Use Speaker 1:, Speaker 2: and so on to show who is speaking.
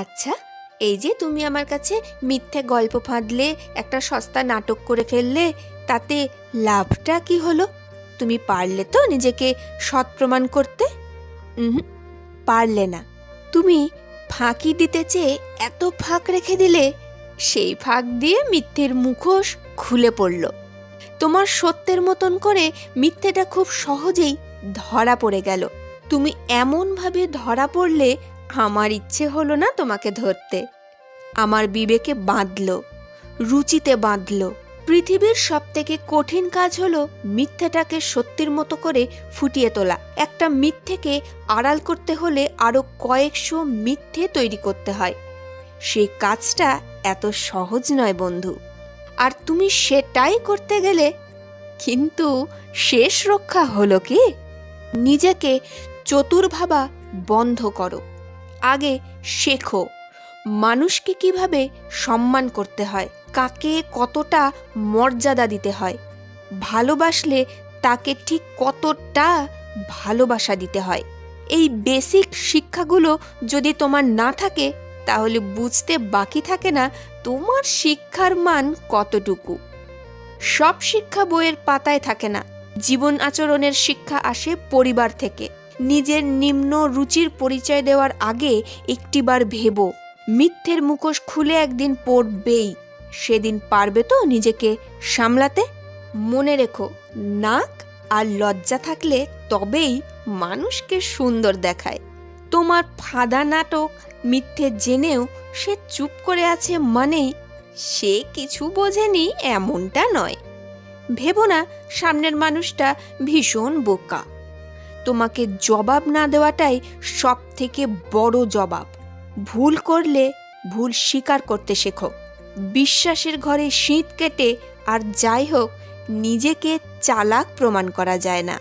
Speaker 1: আচ্ছা এই যে তুমি আমার কাছে মিথ্যে গল্প ফাঁদলে, একটা সস্তা নাটক করে ফেললে, তাতে লাভটা কি হলো? তুমি পারলে তো নিজেকে সৎ প্রমাণ করতে? পারলে না। তুমি ফাঁকি দিতে চেয়ে এত ফাঁক রেখে দিলে, সেই ফাঁক দিয়ে মিথ্যের মুখোশ খুলে পড়ল। তোমার সত্যের মতন করে মিথ্যেটা খুব সহজেই ধরা পড়ে গেল। তুমি এমনভাবে ধরা পড়লে আমার ইচ্ছে হলো না তোমাকে ধরতে। আমার বিবেকে বাঁধল, রুচিতে বাঁধল। পৃথিবীর সবথেকে কঠিন কাজ হলো মিথ্যেটাকে সত্যির মতো করে ফুটিয়ে তোলা। একটা মিথ্যেকে আড়াল করতে হলে আরও কয়েকশো মিথ্যে তৈরি করতে হয়। সেই কাজটা এত সহজ নয় বন্ধু। আর তুমি সেটাই করতে গেলে কিন্তু শেষ রক্ষা হলো কি? নিজেকে চতুর ভাবা বন্ধ করো। আগে শেখো। মানুষকে কীভাবে সম্মান করতে হয়, কাকে কতটা মর্যাদা দিতে হয়, ভালোবাসলে তাকে ঠিক কতটা ভালোবাসা দিতে হয়। এই বেসিক শিক্ষাগুলো যদি তোমার না থাকে, তাহলে বুঝতে বাকি থাকে না তোমার শিক্ষার মান কতটুকু। সব শিক্ষা বইয়ের পাতায় থাকে না, জীবন আচরণের শিক্ষা আসে পরিবার থেকে। নিজের নিম্ন রুচির পরিচয় দেওয়ার আগে একটিবার ভেবো। মিথ্যের মুখোশ খুলে একদিন পড়বেই। সেদিন পারবে তো নিজেকে সামলাতে? মনে রেখো, নাক আর লজ্জা থাকলে তবেই মানুষকে সুন্দর দেখায়। তোমার ফাঁদা নাটক মিথ্যে জেনেও সে চুপ করে আছে মানেই সে কিছু বোঝেনি এমনটা নয়। ভেবো না, সামনের মানুষটা ভীষণ বোকা। তোমাকে জবাব না দেওয়াটাই সব থেকে বড় জবাব। ভুল করলে ভুল স্বীকার করতে শেখো। বিশ্বাসের ঘরে শীত কেটে আর যাই হোক, নিজেকে চালাক প্রমাণ করা যায় না।